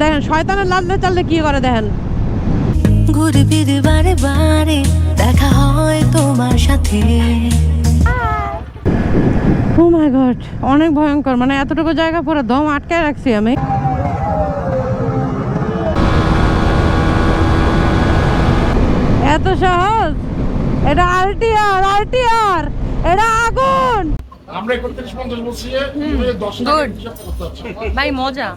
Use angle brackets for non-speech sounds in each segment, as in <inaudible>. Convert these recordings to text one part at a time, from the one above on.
দেখেন শয়তানের লাদলে চাললে কি করে দেখেন? ঘুরবি বারে বারে দেখা হয় তোমার সাথে। ও মাই গড অনেক ভয়ঙ্কর মানে এতটুকু জায়গা পুরো দম আটকায় রাখছি আমি। এত সহজ? এটা আরটিআর আরটিআর এটা আগুন! আমরা একত্রিশ পঞ্চাশ বলছি ভাই মজা।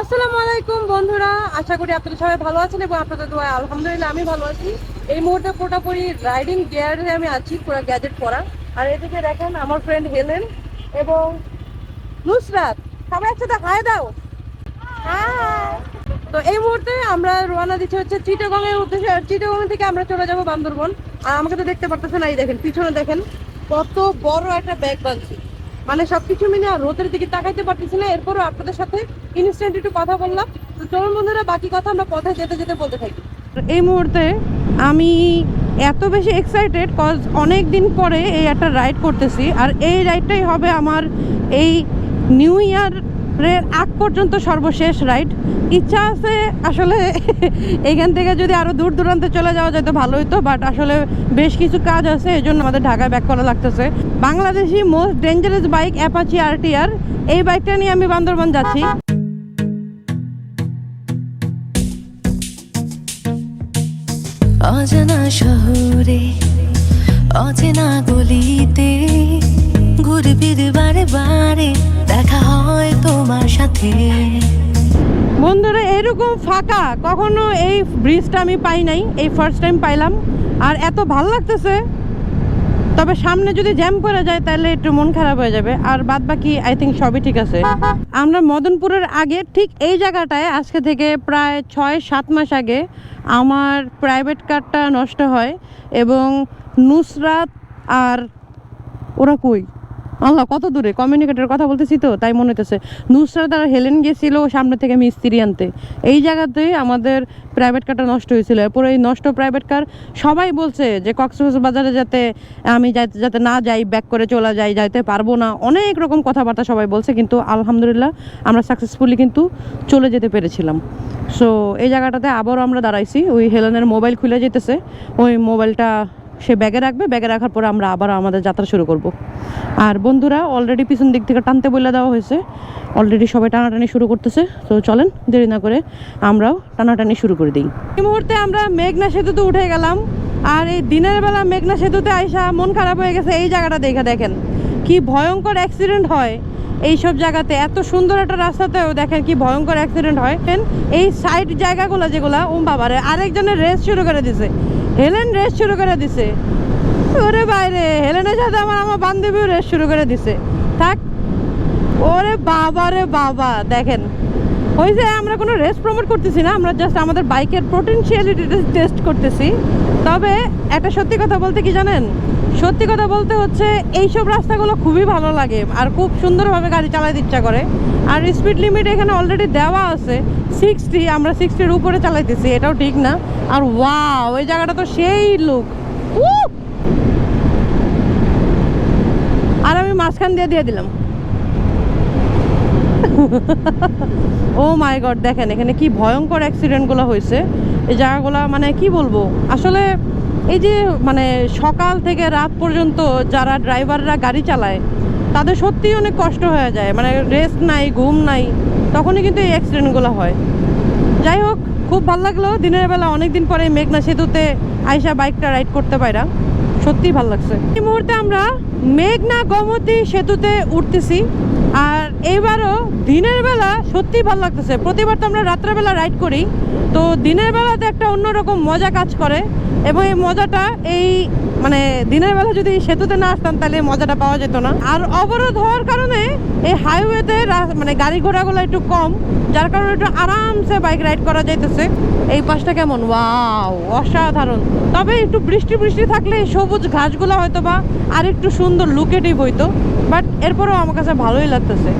আসসালামু আলাইকুম বন্ধুরা, আশা করি আপনারা সবাই ভালো আছেন এবং আপনাদের দোয়ায় আলহামদুলিল্লাহ আমি ভালো আছি। এই মুহূর্তে পুরোপুরি রাইডিং গিয়ারে আমি আছি, পুরো গ্যাজেট পরা। আর এদিকে দেখেন আমার ফ্রেন্ড হেলেন এবং নুসরাত। সবাই একসাথে হাই দাও। তো এই মুহূর্তে আমরা রওনা দিচ্ছি হচ্ছে চিটাগং এর উদ্দেশ্যে। আর চিটাগং থেকে আমরা চলে যাব বান্দরবন। আর আমাকে তো দেখতে পারতেছেন, এই দেখেন, পিছনে দেখেন, কত বড় একটা ব্যাগ বাঁধছি। মানে সবকিছু মিলে আর রোদের দিকে তাকাইতে পারতেছি না। এরপরও আপনাদের সাথে ইনস্ট্যান্ট একটু কথা বললাম। তো চলুন বন্ধুরা, বাকি কথা আমরা পথে যেতে যেতে বলতে থাকি। এই মুহূর্তে আমি এত বেশি এক্সাইটেড কজ অনেক দিন পরে এই একটা রাইড করতেছি। আর এই রাইডটাই হবে আমার এই নিউ ইয়ারের আগ পর্যন্ত সর্বশেষ রাইড ইচ্ছা আছে আসলে <laughs> এখান থেকে যদি আরও দূর দূরান্তে চলে যাওয়া যেত ভালো হতো বাট আসলে বেশ কিছু কাজ আছে এই জন্য আমাদের ঢাকায় ব্যাক করা লাগতেছে। Bangladeshi most dangerous bike Apache RTR এই বাইকটা নিয়ে আমি বান্দরবান যাচ্ছি। অজানা শহরে, অচেনা গলিতে ফাঁকা। কখনো এই ব্রিজটা আমি পাই নাই, এই ফার্স্ট টাইম পাইলাম। আর এত ভালো লাগতেছে। তবে সামনে যদি জ্যাম করে যায়, তাহলে একটু মন খারাপ হয়ে যাবে। আর বাদ বাকি আই থিঙ্ক সবই ঠিক আছে। আমরা মদনপুরের আগে ঠিক এই জায়গাটায়, আজকে থেকে প্রায় ছয়, সাত মাস আগে আমার প্রাইভেট কারটা নষ্ট হয় এবং নুসরাত আর ওরা কই? আল্লাহ, কত দূরে? কমিউনিকেটর কথা বলতেছি তো, তাই মনে হইতেছে। নুসরাত আর হেলেন গেছিল সামনে থেকে মিস্ত্রি আনতে এই জায়গাতে আমাদের প্রাইভেট কারটা নষ্ট হয়েছিল। এরপর এই নষ্ট প্রাইভেট কার সবাই বলছে যে কক্সবাজার বাজারে যাতে আমি যাইতে, যাতে না যাই ব্যাক করে চলে যাই, যাইতে পারব না। অনেক রকম কথাবার্তা সবাই বলছে, কিন্তু আলহামদুলিল্লাহ আমরা সাকসেসফুলি কিন্তু চলে যেতে পেরেছিলাম। সো এই জায়গাটাতে আবারও আমরা দাঁড়াইছি। ওই হেলেনের মোবাইল খুলে যেতেছে। ওই মোবাইলটা সে ব্যাগে রাখবে, ব্যাগে রাখার পরে আমরা আবার আমাদের যাত্রা শুরু করব। আর বন্ধুরা অলরেডি পিছন দিক থেকে টানতে বলে দেওয়া হয়েছে। অলরেডি সবাই টানাটানি শুরু করতেছে। তো চলেন, দেরি না করে আমরাও টানাটানি শুরু করে দিই। এই মুহূর্তে আমরা মেঘনা সেতুতে উঠে গেলাম। আর এই দিনের বেলা মেঘনা সেতুতে আইসা মন খারাপ হয়ে গেছে এই জায়গাটা দেখে দেখেন। কি ভয়ঙ্কর অ্যাক্সিডেন্ট হয়। এই সব জায়গাতে এত সুন্দর একটা রাস্তাতেও দেখেন কি ভয়ঙ্কর অ্যাক্সিডেন্ট হয়। এই সাইড জায়গাগুলো যেগুলা ও বাবারে, আরেকজনের রেস শুরু করে দিছে। হেলেন রেস শুরু করে দিছে। ওরে বাইরে, হেলেনের সাথে আমার আমার বান্ধবীও রেস শুরু করে দিছে। থাক। ওরে বাবা রে বাবা, দেখেন। ওই যে আমরা কোনো রেস প্রমোট করতেছি না, আমরা জাস্ট আমাদের বাইকের পোটেনশিয়ালিটি টেস্ট করতেছি। তবে একটা সত্যি কথা বলতে কি জানেন? সত্যি কথা বলতে হচ্ছে, এইসব রাস্তাগুলো খুবই ভালো লাগে আর খুব সুন্দরভাবে গাড়ি চালাতে ইচ্ছা করে। আর স্পিড লিমিট এখানে অলরেডি দেওয়া আছে সিক্সটি আমরা সিক্সটির উপরে চালাইতেছি, এটাও ঠিক না। আর ওয়াও ওই জায়গাটা তো সেই লুক আর আমি মাঝখান দিয়ে দিয়ে দিলাম। ও মাই গড দেখেন, এখানে কি ভয়ঙ্কর অ্যাক্সিডেন্টগুলো হয়েছে। এই জায়গাগুলো মানে কি বলব? আসলে এই যে মানে সকাল থেকে রাত পর্যন্ত যারা ড্রাইভাররা গাড়ি চালায়, তাদের সত্যিই অনেক কষ্ট হয়ে যায়। মানে রেস্ট নাই, ঘুম নাই, তখনই কিন্তু এই অ্যাক্সিডেন্টগুলো হয়। যাই হোক, খুব ভালো লাগল। দিনের বেলা অনেক দিন পরে মেঘনা সেতুতে আইসা বাইকটা রাইড করতে পাইরা। সত্যিই ভালো লাগছে। এই মুহূর্তে আমরা মেঘনা গোমতী সেতুতে উঠতেছি। আর এইবারও দিনের বেলা সত্যিই ভালো লাগতেছে। প্রতিবার তো আমরা রাত্রেবেলা রাইড করি। তো দিনের বেলাতে একটা অন্যরকম মজা কাজ করে। এবং এই মজাটা এই মানে দিনের বেলা যদি সেতুতে না আসতাম, তাহলে মজাটা পাওয়া যেত না। আর অবরোধ হওয়ার কারণে এই হাইওয়েতে মানে গাড়ি ঘোড়াগুলো একটু কম, যার কারণে একটু আরামসে বাইক রাইড করা যাইতেছে। এই পাশটা কেমন? ওয়াও অসাধারণ। তবে একটু বৃষ্টি বৃষ্টি থাকলে এই সবুজ ঘাসগুলো হয়তো বা আর একটু সুন্দর লুকেটিভ হইতো বাট এরপরেও আমার কাছে ভালোই লাগতেছে।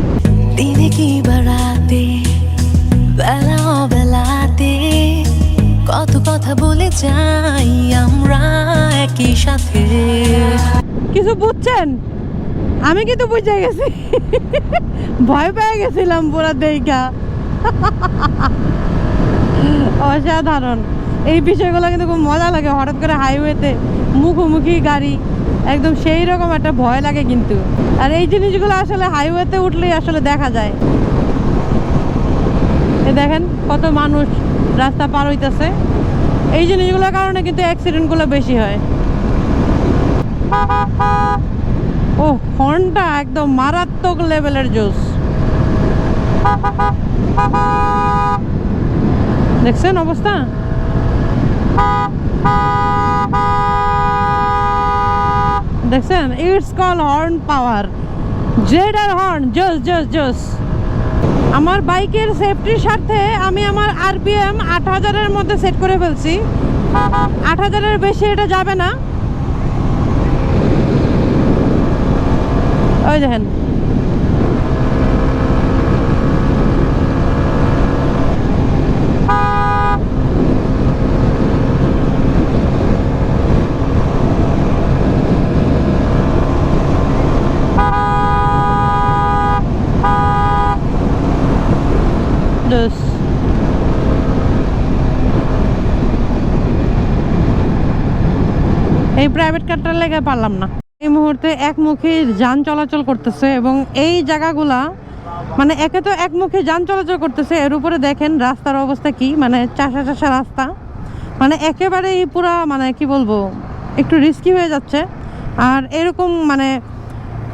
দিনে কি বাড়াতে বেলা বেলাতে কত কথা বলে যাই, আমরা একই সাথে। কিছু বুঝছেন? আমি কিন্তু বুঝে গেছি। ভয় পেয়ে গেছিলাম পুরা দেখা অসাধারণ। এই বিষয়গুলো কিন্তু খুব মজা লাগে, হঠাৎ করে হাইওয়েতে মুখোমুখি গাড়ি, একদম সেই রকম একটা ভয় লাগে কিন্তু। আর এই জিনিসগুলো আসলে হাইওয়েতে উঠলেই আসলে দেখা যায়। দেখেন কত মানুষ। রাস্তা পার হইতেছে। এই জিনিসগুলোর কারণে কিন্তু অ্যাক্সিডেন্টগুলো বেশি হয়। ও হর্নটা একদম মারাত্মক লেভেলের জোস দেখছেন অবস্থা? দেখছেন? ইটস কল হর্ন পাওয়ার জেডার হর্ন জোস জোস জোস আমার বাইকের সেফটির স্বার্থে আমি আমার আরপিএম আট হাজারের মধ্যে সেট করে ফেলছি। আট হাজারের বেশি এটা যাবে না। ওই দেখেন। এই প্রাইভেট কারটার লেগে পারলাম না। এই মুহূর্তে একমুখী যান চলাচল করতেছে এবং এই জায়গাগুলা মানে একে তো একমুখী যান চলাচল করতেছে, এর উপরে দেখেন রাস্তার অবস্থা কি মানে চাষা চাষা রাস্তা। মানে একেবারেই পুরা মানে কি বলব, একটু রিস্কি হয়ে যাচ্ছে। আর এরকম মানে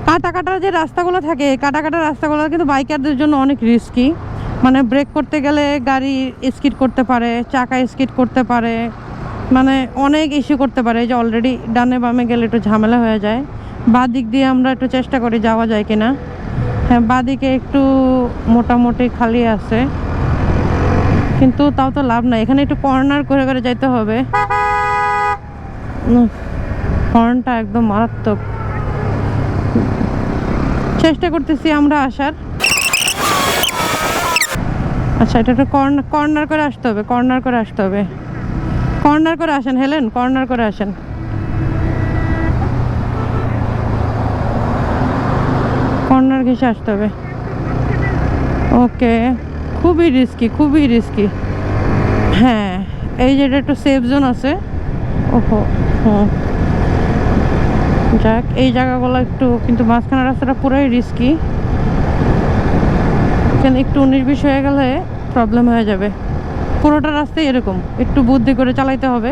কাটা কাটা যে রাস্তাগুলো থাকে কাটা কাটা রাস্তাগুলো কিন্তু বাইকারদের জন্য অনেক রিস্কি মানে ব্রেক করতে গেলে গাড়ি স্কিড করতে পারে, চাকা স্কিড করতে পারে। মানে অনেক ইস্যু করতে পারে। যে অলরেডি ডানে বামে গেলে একটু ঝামেলা হয়ে যায়। বাঁ দিক দিয়ে আমরা একটু চেষ্টা করি যাওয়া যায় কিনা। হ্যাঁ বাঁ দিকে একটু মোটামুটি খালি আছে। কিন্তু তাও তো লাভ নাই। এখানে একটু কর্নার করে করে যাইতে হবে। হর্নটা একদম মারাত্মক। চেষ্টা করতেছি আমরা আসার। আচ্ছা এটা একটু কর্নার কর্নার করে আসতে হবে কর্নার করে আসতে হবে। কর্নার করে আসেন, হেলেন, কর্নার করে আসেন। কর্নার ঘেসে আসতে হবে। ওকে, খুবই রিস্কি খুবই রিস্কি হ্যাঁ এই যে এটা একটু সেফ জোন আছে। ওহো, হুম। যাক, এই জায়গাগুলো একটু, কিন্তু মাঝখানে রাস্তাটা পুরোই রিস্কি এখানে একটু উনিশ বিশ হয়ে গেলে প্রবলেম হয়ে যাবে। পুরোটা রাস্তায় এরকম। একটু বুদ্ধি করে চালাইতে হবে।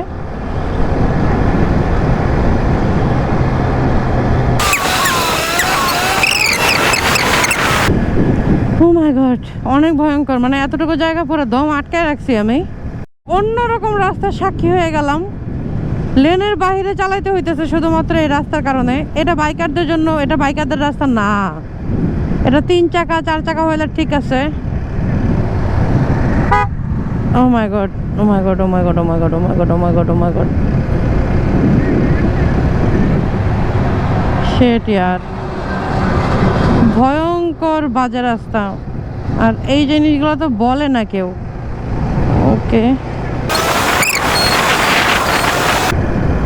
গড অনেক ভয়ঙ্কর। মানে এতটুকু জায়গা পুরো দম আটকায় রাখছি আমি। অন্যরকম রাস্তার সাক্ষী হয়ে গেলাম। লেনের বাইরে চালাইতে হইতেছে শুধুমাত্র এই রাস্তার কারণে। এটা বাইকারদের জন্য, এটা বাইকারদের রাস্তা না। এটা তিন চাকা, চার চাকা হইলে ঠিক আছে। ও my god oh my god oh my god oh my god oh my god oh my god oh my god শেট ইয়ার ভয়ঙ্কর বাজে রাস্তা। আর এই জিনিসগুলো তো বলে না কেউ। ওকে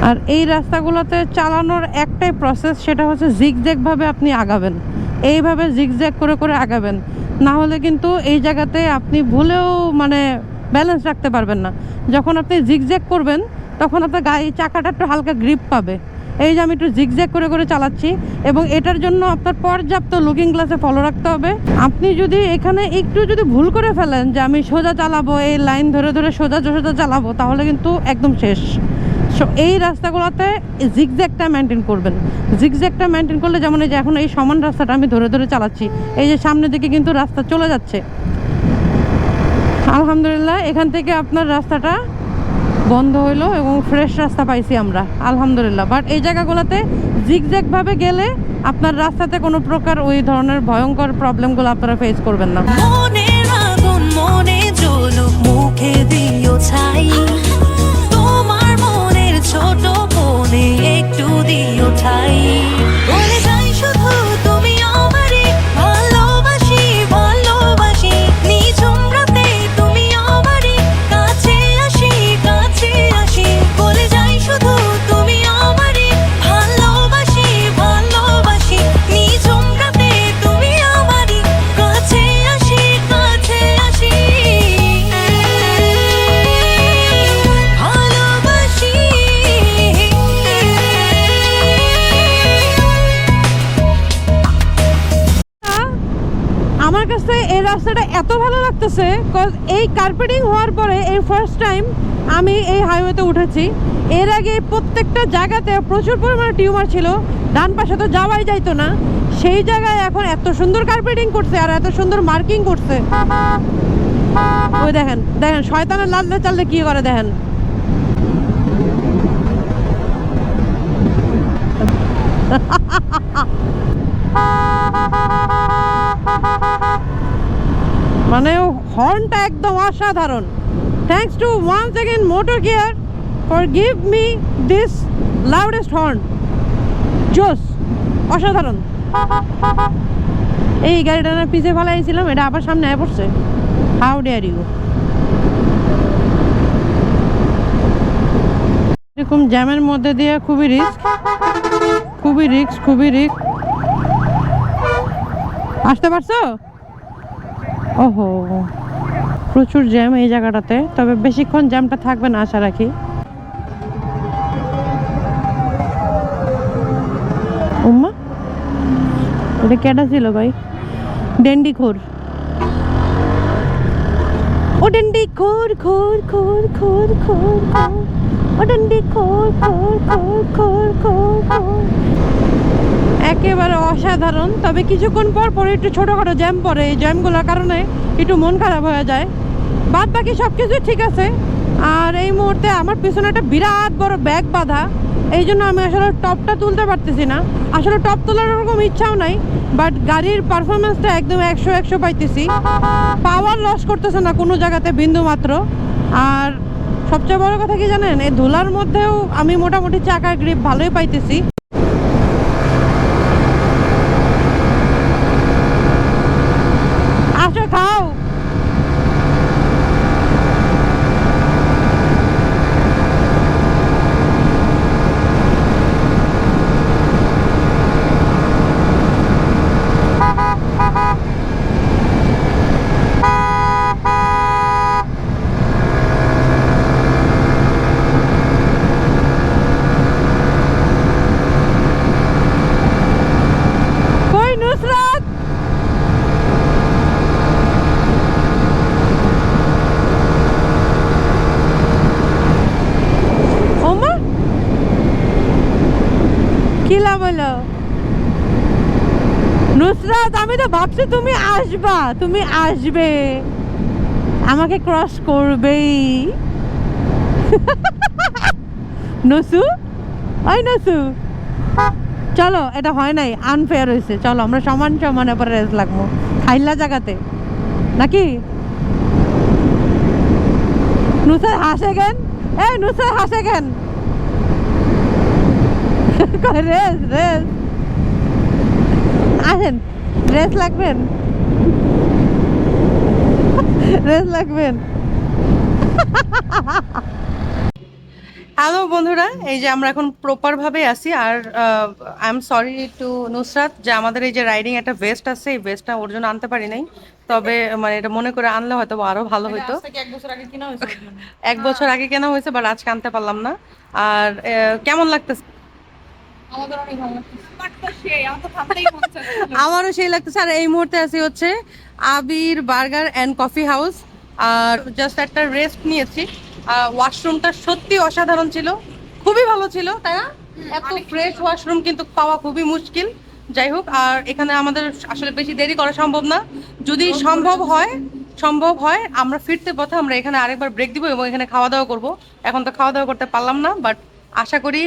আর এই রাস্তাগুলোতে চালানোর একটাই প্রসেস সেটা হচ্ছে জিগজ্যাগ ভাবে আপনি আগাবেন। এইভাবে জিগজ্যাগ করে করে আগাবেন। না হলে কিন্তু এই জায়গাতে আপনি ভুলেও মানে ব্যালেন্স রাখতে পারবেন না। যখন আপনি জিগজ্যাগ করবেন, তখন আপনার গাড়ি চাকাটা একটু হালকা গ্রিপ পাবে। এই যে আমি একটু জিগজ্যাগ করে করে চালাচ্ছি এবং এটার জন্য আপনার পর্যাপ্ত লুকিং গ্লাসে ফলো রাখতে হবে। আপনি যদি এখানে একটু যদি ভুল করে ফেলেন যে আমি সোজা চালাবো, এই লাইন ধরে ধরে সোজা সোজা চালাবো, তাহলে কিন্তু একদম শেষ। সো এই রাস্তাগুলোতে জিগজ্যাগটা মেনটেন করবেন। জিগজ্যাগটা মেনটেন করলে যেমন এই যে এখন এই সমান রাস্তাটা আমি ধরে ধরে চালাচ্ছি, এই যে সামনের দিকে কিন্তু রাস্তা চলে যাচ্ছে। আলহামদুলিল্লাহ, এখান থেকে আপনার রাস্তাটা বন্ধ হইল এবং ফ্রেশ রাস্তা পাইছি আমরা, আলহামদুলিল্লাহ। বাট এই জায়গাগুলোতে জিগজ্যাগভাবে গেলে আপনার রাস্তাতে কোনো প্রকার ওই ধরনের ভয়ঙ্কর প্রবলেমগুলো আপনারা ফেস করবেন না। তোমার মনের ছোট একটু দিও ঠাই। রাস্তাটা এত ভালো লাগতেছে কজ এই কার্পেটিং হওয়ার পরে এই ফার্স্ট টাইম আমি এই হাইওয়েতে উঠেছি। এর আগে প্রত্যেকটা জায়গাতে প্রচুর পরিমাণে টিউমার ছিল, ডান পাশে তো যাওয়াই যাইতো না। সেই জায়গায় এখন এত সুন্দর কার্পেটিং করছে আর এত সুন্দর মার্কিং করছে। ওই দেখেন দেখেন, শয়তানের লাল চাললে কি করে দেখেন? মানে হর্নটা একদম অসাধারণ। Thanks to once again motor gear for give me this loudest horn জোস অসাধারণ। এই গাড়িটা না পিছিয়ে ফেলাইছিলাম এটা আবার সামনে আয় পড়ছে। হাউ ডেয়ার ইউ এরকম জ্যামের মধ্যে দিয়ে খুবই রিস্ক খুবই রিস্ক খুবই রিস্ক আসতে পারছ? ওহো। প্রচুর জ্যাম এই জায়গাটাতে, তবে বেশিক্ষণ জ্যামটা থাকবে না, আশা রাখি। উম্মা, এটা কেটা ছিল ভাই? ডেন্ডি খোর ও ডেন্ডি খোর খোর খোর খোর খোর খোর। ডেন্ডি খোর খোর খোর খোর খোর খোর একেবারে অসাধারণ। তবে কিছুক্ষণ পর পরে একটু ছোটোখাটো জ্যাম পড়ে। এই জ্যামগুলোর কারণে একটু মন খারাপ হয়ে যায়। বাদ বাকি সব কিছু ঠিক আছে। আর এই মুহূর্তে আমার পিছনে একটা বিরাট বড় ব্যাগ বাঁধা। এই জন্য আমি আসলে টপটা তুলতে পারতেছি না। আসলে টপ তোলার ওরকম ইচ্ছাও নাই বাট গাড়ির পারফরমেন্সটা একদম একশো একশো পাইতেছি। পাওয়ার লস করতেছে না কোনো জায়গাতে বিন্দু মাত্র আর সবচেয়ে বড় কথা কি জানেন? এই ধুলার মধ্যেও আমি মোটামুটি চাকার গ্রিপ ভালোই পাইতেছি আসো খাও কই নুসরাত ওমা কি লাভ হলো নুসরাত আমি তো ভাবছি তুমি আসবা, তুমি আসবে। আমাকে ক্রস করবেই। <laughs> নসু? ওই নসু। চলো, এটা হয় নাই আনফেয়ার হয়েছে চলো, আমরা সমান সমান এবার রেস লাগবো। খাইলা জায়গাতে নাকি? নুসার হাসে কেন? এই, নুসার হাসে কেন? <laughs> Race race. আসেন। রেস লাগবেন? রেস লাগবেন? হ্যালো বন্ধুরা। এই যে আমরা এখন প্রপার ভাবে আছি আর I am sorry to Nusrat যে আমাদের এই যে রাইডিং একটা ভেস্ট আছে এই ভেস্টটা ওর জন্য আনতে পারি নাই। তবে মানে এটা মনে করে আনলে হয়তো আরও ভালো হতো এক বছর আগে কেনা হয়েছে বাট আজকে আনতে পারলাম না। আর কেমন লাগতেছে? আমারও সেই লাগতেছে। আর এই মুহূর্তে আছি হচ্ছে Abir burger and coffee house. R just একটা রেস্ট নিয়েছি। ওয়াশরুমটা সত্যি অসাধারণ ছিল। খুবই ভালো ছিল তাই না? এত ফ্রেশ ওয়াশরুম কিন্তু পাওয়া খুবই মুশকিল। যাই হোক আর এখানে আমাদের আসলে বেশি দেরি করা সম্ভব না। যদি সম্ভব হয় সম্ভব হয় আমরা ফিরতে পথে আমরা এখানে আরেকবার ব্রেক দিব এবং এখানে খাওয়া দাওয়া করব। এখন তো খাওয়া দাওয়া করতে পারলাম না বাট আশা করি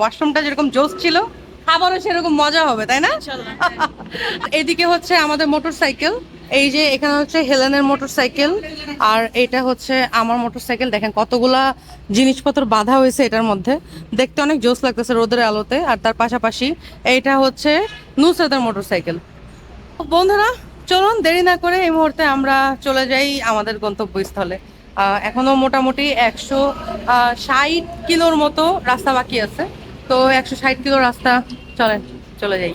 ওয়াশরুমটা যেরকম জোস ছিল খাবারও সেরকম মজা হবে তাই না? এদিকে হচ্ছে আমাদের মোটর সাইকেল এই যে এখানে হচ্ছে হেলেনের মোটর সাইকেল আর এটা হচ্ছে আমার মোটর সাইকেল দেখেন কতগুলা জিনিসপত্র বাঁধা হয়েছে এটার মধ্যে। দেখতে অনেক জোস লাগতেছে রোদের আলোতে আর তার পাশাপাশি এইটা হচ্ছে নুসরাতের মোটর সাইকেল বন্ধুরা চলুন দেরি না করে এই মুহূর্তে আমরা চলে যাই আমাদের গন্তব্যস্থলে। আহ, এখনও মোটামুটি একশো ষাট কিলোর মতো রাস্তা বাকি আছে। তো একশো ষাট কিলো রাস্তা চলেন চলে যাই।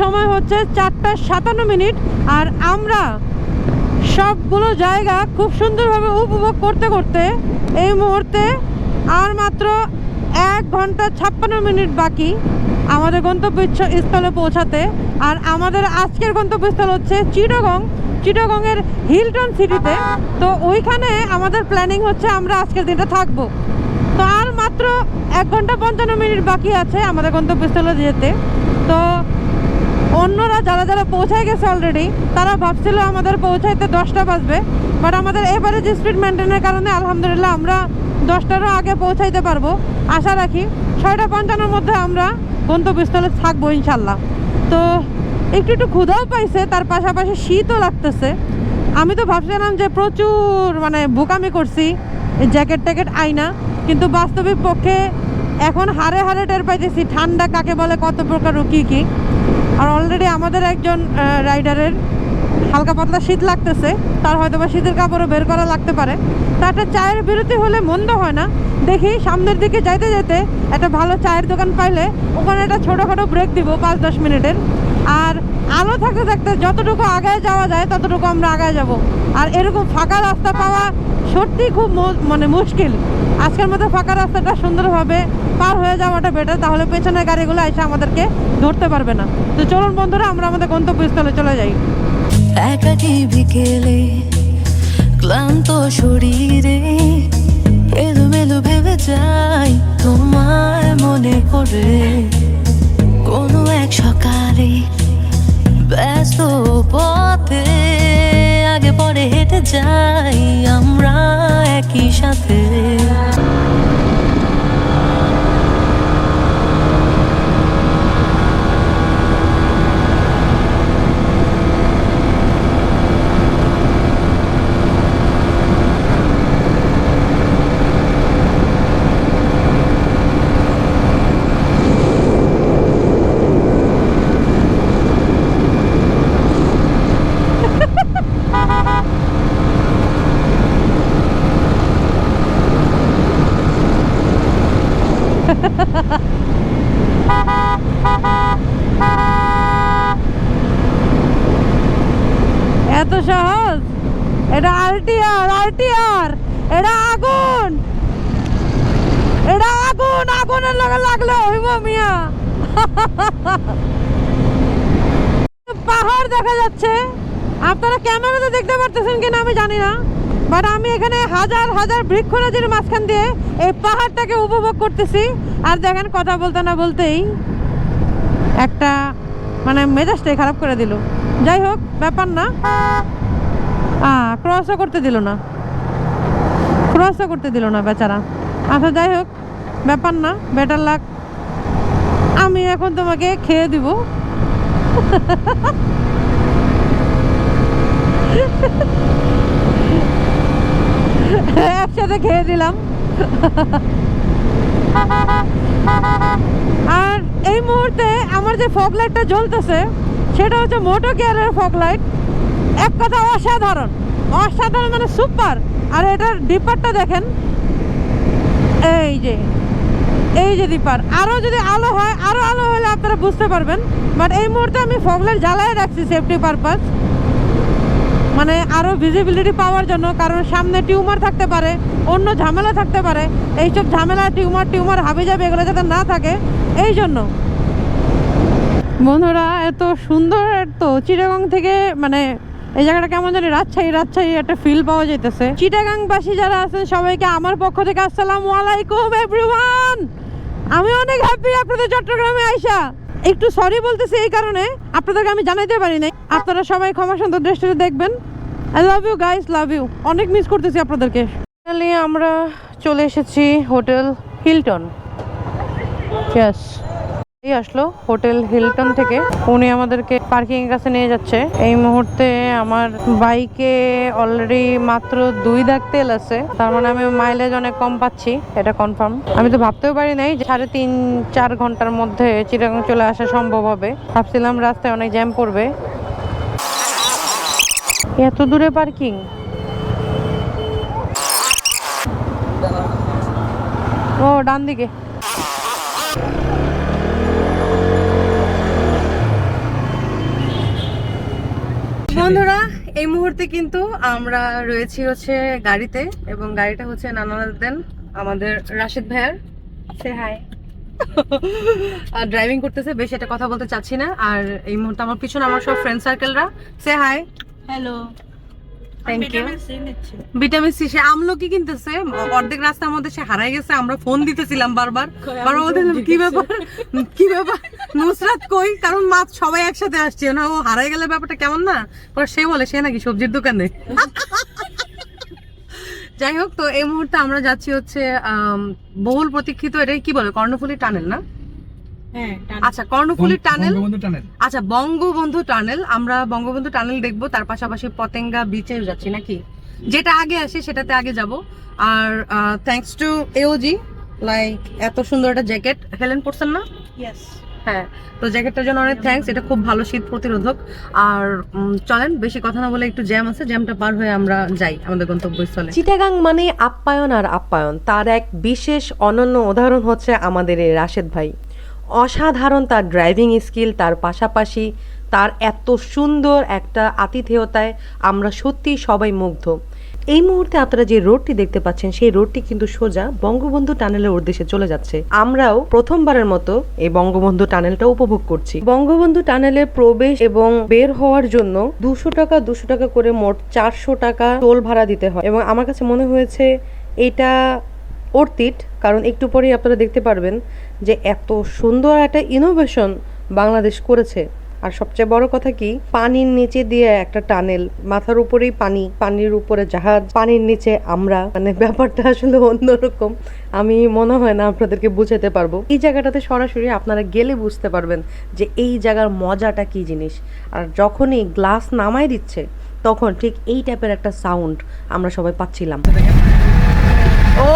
সময় হচ্ছে চারটা সাতান্ন মিনিট আর আমরা সবগুলো জায়গা খুব সুন্দরভাবে উপভোগ করতে করতে এই মুহূর্তে আর মাত্র এক ঘণ্টা ছাপ্পান্ন মিনিট বাকি আমাদের গন্তব্য স্থলে পৌঁছাতে। আর আমাদের আজকের গন্তব্যস্থল হচ্ছে চিটাগং। চিটাগংয়ের হিলটন সিটিতে। তো ওইখানে আমাদের প্ল্যানিং হচ্ছে আমরা আজকের দিনটা থাকব। তো আর মাত্র এক ঘণ্টা পঞ্চান্ন মিনিট বাকি আছে আমাদের গন্তব্যস্থলে যেতে। তো অন্যরা যারা যারা পৌঁছায় গেছে অলরেডি তারা ভাবছিল আমাদের পৌঁছাইতে দশটা বাজবে। বাট আমাদের এভারেজ স্পিড মেনটেনের কারণে আলহামদুলিল্লাহ আমরা দশটারও আগে পৌঁছাইতে পারব। আশা রাখি ছয়টা পঞ্চান্নর মধ্যে আমরা গন্তব্যস্থলে থাকব ইনশাল্লাহ। তো একটু একটু ক্ষুধাও পাইছে, তার পাশাপাশি শীতও লাগতেছে। আমি তো ভাবছিলাম যে প্রচুর মানে বোকামি করছি জ্যাকেট ট্যাকেট আইনা, কিন্তু বাস্তবিক পক্ষে এখন হারে হারে টের পাইতেছি, ঠান্ডা কাকে বলে, কত প্রকার ও কী কী। আর অলরেডি আমাদের একজন রাইডারের হালকা পাতলা শীত লাগতেছে, তার হয়তো বা শীতের কাপড়ও বের করা লাগতে পারে। তা একটা চায়ের বিরতি হলে মন্দ হয় না। দেখি সামনের দিকে যাইতে যেতে একটা ভালো চায়ের দোকান পাইলে ওখানে একটা ছোটোখাটো ব্রেক দিব, পাঁচ দশ মিনিটের। আর আলো থাকতে থাকতে যতটুকু আগায় যাওয়া যায়, ততটুকু আমরা আগায় যাব। আর এরকম ফাঁকা রাস্তা পাওয়া সত্যি খুব মানে মুশকিল। আজকের মতো ফাঁকা রাস্তাটা সুন্দরভাবে পার হয়ে যাওয়াটা বেটার তাহলে পেছনের গাড়িগুলো এসে আমাদেরকে ধরতে পারবে না। তো চলুন বন্ধুরা, আমরা আমাদের গন্তব্যস্থলে চলে যাই। বিকেলে ক্লান্ত শরীরে এলোমেলো ভেবে যাই তোমায় মনে করে। কোনো এক সকালে ব্যস্ত পথে আগে পরে হেঁটে যাই আমরা একই সাথে এত সহজ এটা আরটিআর আরটিআর এটা আগুন এটা আগুন আগুনের লগে লাগলে হইব মিয়া। পাহাড় দেখা যাচ্ছে। আপনারা ক্যামেরাতে দেখতে পারতেছেন কিনা আমি জানি না। বাট আমি এখানে হাজার হাজার বৃক্ষরাজির মাঝখান দিয়ে এই পাহাড়টাকে উপভোগ করতেছি। আর দেখেন কথা বলতে না বলতেই একটা মানে মেজাজটাই খারাপ করে দিল। যাই হোক, ব্যাপার না। ক্রসও করতে দিল না। ক্রসও করতে দিল না বেচারা। আচ্ছা যাই হোক। ব্যাপার না বেটার লাগ আমি এখন তোমাকে খেয়ে দিব। একসাথে খেয়ে দিলাম আর এই মুহূর্তে আমার যে ফগ লাইটটা জ্বলতেছে, সেটা হচ্ছে মোটো কেয়ারের ফগ লাইট এক কথা অসাধারণ। অসাধারণ মানে সুপার আর এটার ডিপারটা দেখেন। এই যে। এই যে ডিপার আরও যদি আলো হয় আরও আলো হলে আপনারা বুঝতে পারবেন। বাট এই মুহূর্তে আমি ফগ লাইট জ্বালায় রাখছি সেফটি পারপাস মানে আরও ভিজিবিলিটি পাওয়ার জন্য, কারণ সামনে টিউমার থাকতে পারে, অন্য ঝামেলা থাকতে পারে। এইসব ঝামেলা, টিউমার টিউমার হাবি যাবে, এগুলো যাতে না থাকে, এই জন্য। বন্ধুরা, এত সুন্দর তো চিটাগাং থেকে মানে এই জায়গাটা কেমন জানি রাজশাহী রাজশাহী একটা ফিল পাওয়া যাইতেছে। চিটাগাংবাসী যারা আছেন, সবাইকে আমার পক্ষ থেকে আসসালামু আলাইকুম এভরিওয়ান আমি অনেক হ্যাপি আপনাদের চট্টগ্রামে আইসা। একটু সরি বলতেছি এই কারণে, আপনাদেরকে আমি জানাইতে পারি নাই। আপনারা সবাই ক্ষমা সুন্দর দৃষ্টিতে দেখবেন। I love you guys love you অনেক মিস করতেছি আপনাদেরকে। আমরা চলে এসেছি হোটেল হিলটন। ইয়েস আসলো। হোটেল হিলটন থেকে। উনি আমাদেরকে পার্কিং এর কাছে নিয়ে যাচ্ছে। এই মুহূর্তে আমার বাইকে অলরেডি মাত্র দুই দাগ তেল আছে। তার মানে আমি মাইলেজ অনেক কম পাচ্ছি, এটা কনফার্ম আমি তো ভাবতেও পারি নাই যে সাড়ে তিন, চার ঘণ্টার মধ্যে চিটাগাং চলে আসা সম্ভব হবে। ভাবছিলাম রাস্তায় অনেক জ্যাম পড়বে। এত দূরে পার্কিং ও ডান দিকে বন্ধুরা এই মুহূর্তে কিন্তু আমরা রয়েছি হচ্ছে গাড়িতে এবং গাড়িটা হচ্ছে নানান আমাদের রাশিদ ভাইয়ার। সে হাই <laughs> আর ড্রাইভিং করতেছে বেশি এটা কথা বলতে চাচ্ছি না। আর এই মুহূর্তে আমার পিছনে আমার সব ফ্রেন্ড সার্কেলরা সে hi hello thank you vitamin C সে আমলকি কিনতেছে। অর্ধেক রাস্তার মধ্যে সে হারাই গেছে আমরা ফোন দিতেছিলাম বারবার। বারবার বলতেছিলাম কি ব্যাপার? কি ব্যাপার? নুসরাত কই? কারণ মাছ সবাই একসাথে আসছে। না ও হারাই গেলে ব্যাপারটা কেমন না? পরে সে বলে সে নাকি সবজির দোকানে। যাই হোক তো এই মুহূর্তে আমরা যাচ্ছি হচ্ছে বহুল প্রতীক্ষিত এটাই কি বলে কর্ণফুলী টানেল না? আচ্ছা কর্ণফুলী টানেল? আচ্ছা বঙ্গবন্ধু টানেল আমরা বঙ্গবন্ধু টানেল দেখব তার পাশাপাশি পতেঙ্গা বিচে যাচ্ছি নাকি? যেটা আগে আসে সেটাতে আগে যাব। আর থ্যাঙ্কস টু এওজি লাইক এত সুন্দর একটা জ্যাকেট হেলেন পড়ছেন না? ইয়েস হ্যাঁ তো জ্যাকেটটার জন্য অনেক থ্যাঙ্কস এটা খুব ভালো শীত প্রতিরোধক। আর চলেন বেশি কথা না বলে একটু জ্যাম আছে জ্যামটা পার হয়ে আমরা যাই আমাদের গন্তব্যস্থলে। চিটাগাং মানে আপ্যায়ন আর আপ্যায়ন তার এক বিশেষ অনন্য উদাহরণ হচ্ছে আমাদের এই রাশেদ ভাই। অসাধারণ তার ড্রাইভিং স্কিল তার পাশাপাশি তার এত সুন্দর একটা আতিথেয়তায় আমরা সত্যি সবাই মুগ্ধ। এই মুহূর্তে আপনারা যে রোডটি দেখতে পাচ্ছেন, সেই রোডটি কিন্তু সোজা বঙ্গবন্ধু টানেলের উদ্দেশ্যে চলে যাচ্ছে। আমরাও প্রথমবারের মতো এই বঙ্গবন্ধু টানেলটা উপভোগ করছি। বঙ্গবন্ধু টানেলের প্রবেশ এবং বের হওয়ার জন্য দুশো টাকা দুশো টাকা করে মোট চারশো টাকা টোল ভাড়া দিতে হয় এবং আমার কাছে মনে হয়েছে এটা অর্তিট কারণ একটু পরেই আপনারা দেখতে পারবেন যে এত সুন্দর একটা ইনোভেশন বাংলাদেশ করেছে। আর সবচেয়ে বড় কথা কি, পানির নিচে দিয়ে একটা টানেল মাথার উপরেই পানি, পানির উপরে জাহাজ, পানির নিচে আমরা। মানে ব্যাপারটা আসলে অন্যরকম। আমি মনে হয় না আপনাদেরকে বুঝাতে পারব। এই জায়গাটাতে সরাসরি আপনারা গেলে বুঝতে পারবেন যে এই জায়গার মজাটা কি জিনিস। আর যখনই গ্লাস নামাই দিচ্ছে, তখন ঠিক এই টাইপের একটা সাউন্ড আমরা সবাই পাচ্ছিলাম। ও!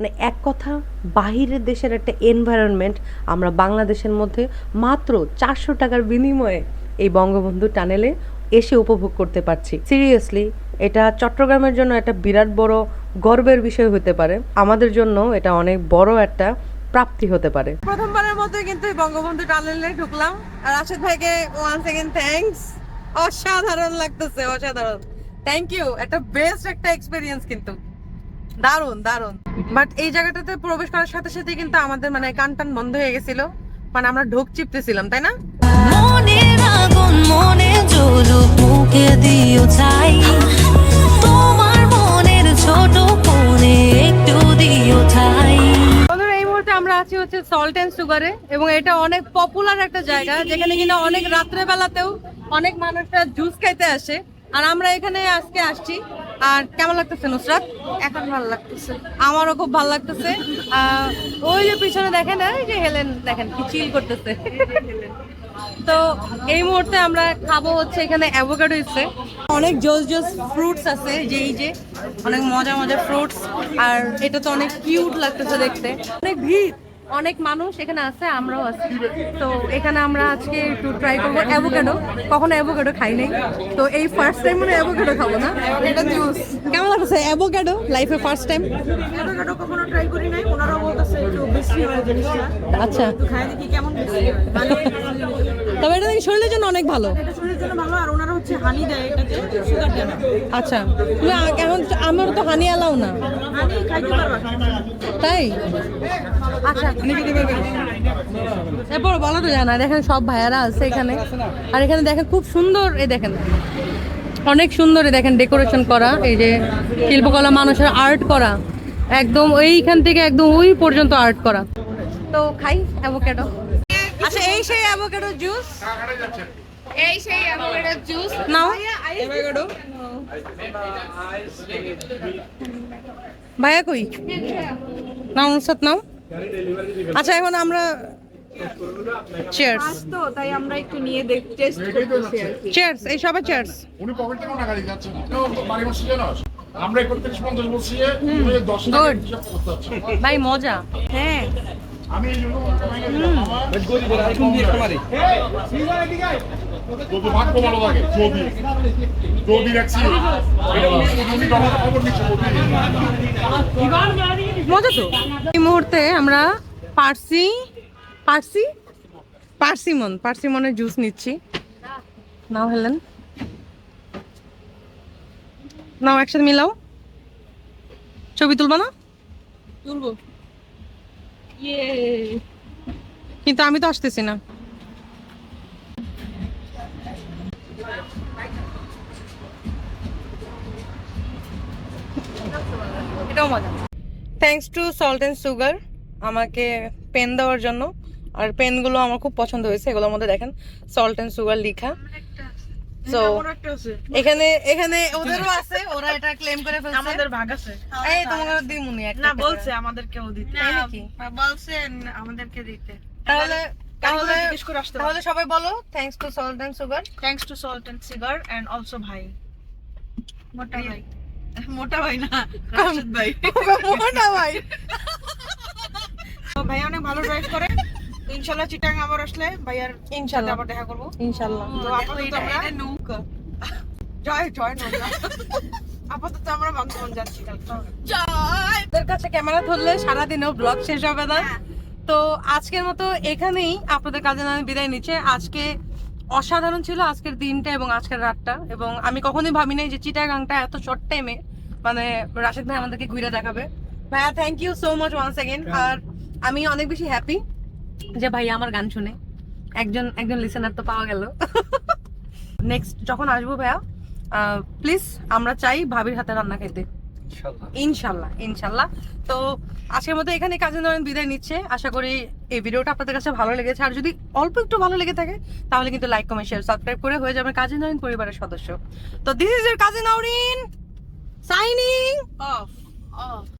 মানে এক কথা, বাহিরের দেশের একটা এনভায়রনমেন্ট আমরা বাংলাদেশের মধ্যে মাত্র চারশো টাকার বিনিময়ে এই বঙ্গবন্ধু টানেলে এসে উপভোগ করতে পারছি। সিরিয়াসলি এটা চট্টগ্রামের জন্য একটা বিরাট বড় গর্বের বিষয় হতে পারে। আমাদের জন্য এটা অনেক বড় একটা প্রাপ্তি হতে পারে। প্রথমবারের মতো কিন্তু বঙ্গবন্ধু টানেলে ঢুকলাম। আর রাশেদ ভাইকে ওয়ান সেকেন্ড থ্যাঙ্কস অসাধারণ লাগতেছে, অসাধারণ। থ্যাংক ইউ একটা বেস্ট একটা এক্সপিরিয়েন্স কিন্তু। দারুণ দারুণ বাট এই জায়গাটাতে প্রবেশ করার সাথে সাথে কিন্তু আমাদের মানে কান টান বন্ধ হয়ে গেছিল। মানে আমরা ঢোক চিপতেছিলাম তাই না? মনের আগুন মনে জ্বলুক মুখে দিও ছাই। তোমার মনের ছোট কোণে একটু দিও আমরা আছি হচ্ছে সল্ট সুগারে এবং এটা অনেক পপুলার একটা জায়গা যেখানে কিনা অনেক রাত্রে বেলাতেও অনেক মানুষরা জুস খাইতে আসে। আর আমরা এখানে আজকে আসছি আর কেমন লাগতেছে নুসরাত? এখন ভালো লাগতেছে। আমারও খুব ভালো লাগতেছে। ওই যে পিছনে দেখেন এই যে হেলেন দেখেন কি চিল করতেছে। তো এই মুহূর্তে আমরা খাব হচ্ছে এখানে অ্যাভোকাডো ইচ্ছে অনেক জোস জোস ফ্রুটস আছে যে এই যে অনেক মজা মজা ফ্রুটস আর এটা তো অনেক কিউট লাগতেছে দেখতে। অনেক ভিড়। অনেক মানুষ এখানে আছে আমরাও আছি। তো এখানে আমরা আজকে একটু ট্রাই করব। অ্যাভোকাডো কখনো অ্যাভোকাডো খাই নাই। তো এই ফার্স্ট টাইম মানে অ্যাভোকাডো খাব না। এটা জুস কেমন লাগছে? অ্যাভোকাডো লাইফে ফার্স্ট টাইম অ্যাভোকাডো কখনো ট্রাই করি নাই। ওনারাও বলতেছে একটু বেশি হয় জিনিসটা। আচ্ছা। তো খাই দেখি কেমন ভালো তবে এটা নাকি শরীরের জন্য অনেক ভালো। এটা শরীরের জন্য ভালো আর ওনারা হচ্ছে হানি দেয় এটাতে সুগার দেয় না। আচ্ছা। আমার তো হানি অ্যালাউ না। তাই? আচ্ছা। এরপর বলা তো যায় না দেখেন সব ভাইয়ারা আছে এখানে। আর এখানে দেখেন খুব সুন্দর এই দেখেন। অনেক সুন্দর দেখেন ডেকোরেশন করা এই যে শিল্পকলা মানুষের আর্ট করা। একদম ওইখান থেকে একদম ওই পর্যন্ত আর্ট করা। তো খাই অ্যাভোকাডো আচ্ছা এই সেই অ্যাভোকাডো জুস এই সেই অ্যাভোকাডো জুস নাও। ভাইয়া কই? নাও নুসরাত নাও আচ্ছা এখন আমরা চেয়ার্স তো তাই আমরা একটু নিয়ে দেখ টেস্ট করতেছি আর কি। চেয়ার্স এই সবে চেয়ার্স উনি পকেট থেকে না গাড়ি যাচ্ছে না বাড়ি বসে জানোস আমরা একত্রিশ পঞ্চাশ বলছি যে তুমি দশ টাকা হিসাব করতে হচ্ছে ভাই মজা। হ্যাঁ। আমি এই জন্য তোমাকে দিলাম, আমার যদি ভাগ্য ভালো লাগে যদি যদি মজা তো। এই মুহূর্তে আমরা পার্সি পার্সি? পার্সিমন পার্সিমনের জুস নিচ্ছি। নাও হেলেন। নাও একসাথে মিলাও। ছবি তুলবো না? তুলবো। কিন্তু আমি তো আসতেছি না। এটাও মজা। Thanks to salt and sugar আমাকে পেন দেওয়ার জন্য। আর পেনগুলো আমার খুব পছন্দ হয়েছে এগুলোর মধ্যে দেখেন সল্ট অ্যান্ড সুগার লিখা। তো এখানে এখানে ওদেরও আছে ওরা এটা ক্লেম করে ফেলছে। আমাদের ভাগ আছে। এই তোমাকে দিমুনি একটা না বলছে আমাদেরকেও দিতে। তাই নাকি? বলছেন আমাদেরকে দিতে। তাহলে সবাই বলো thanks to salt and sugar thanks to salt and sugar and also ভাই। মোটা ভাই। মোটা ভাই না রাশেদ ভাই। মোটা ভাই। তো ভাই অনেক ভালো ড্রাইভ করে। ইনশাল্লাহ চিটাং আবার আসলে ভাইয়ার আবার দেখা করব। ইনশাল্লাহ। তো আপাতত আমরা নৌকা। জয় জয় নৌকা। আপাতত আমরা বান্দরবান যাচ্ছি। কালকে ওদের কাছে ক্যামেরা ধরলে সারাদিনও ব্লগ শেষ হবে না। তো আজকের মতো এখানেই। আপনাদের কাজে আমি বিদায় নিচ্ছে। আজকে অসাধারণ ছিল আজকের দিনটা এবং আজকের রাতটা। এবং আমি কখনোই ভাবি নাই যে চিটাগাংটা এত শর্ট টাইমে মানে রাশেদ ভাই আমাদেরকে ঘুরে দেখাবে। ভাইয়া thank you so much once again আর আমি অনেক বেশি হ্যাপি যে ভাইয়া আমার গান শুনে একজন একজন লিসেনার তো পাওয়া গেল। <laughs> নেক্সট যখন আসব ভাইয়া প্লিজ আমরা চাই ভাবির হাতে রান্না খেতে। ইনশাল্লাহ। ইনশাল্লাহ তো আজকের মতো এখানে কাজে নয়ন বিদায় নিচ্ছে। আশা করি এই ভিডিওটা আপনাদের কাছে ভালো লেগেছে। আর যদি অল্প একটু ভালো লেগে থাকে তাহলে কিন্তু লাইক কমেন্ট শেয়ার সাবস্ক্রাইব করে হয়ে যাবে কাজী নয়ন পরিবারের সদস্য। তো this is your Kazi Naorin signing off off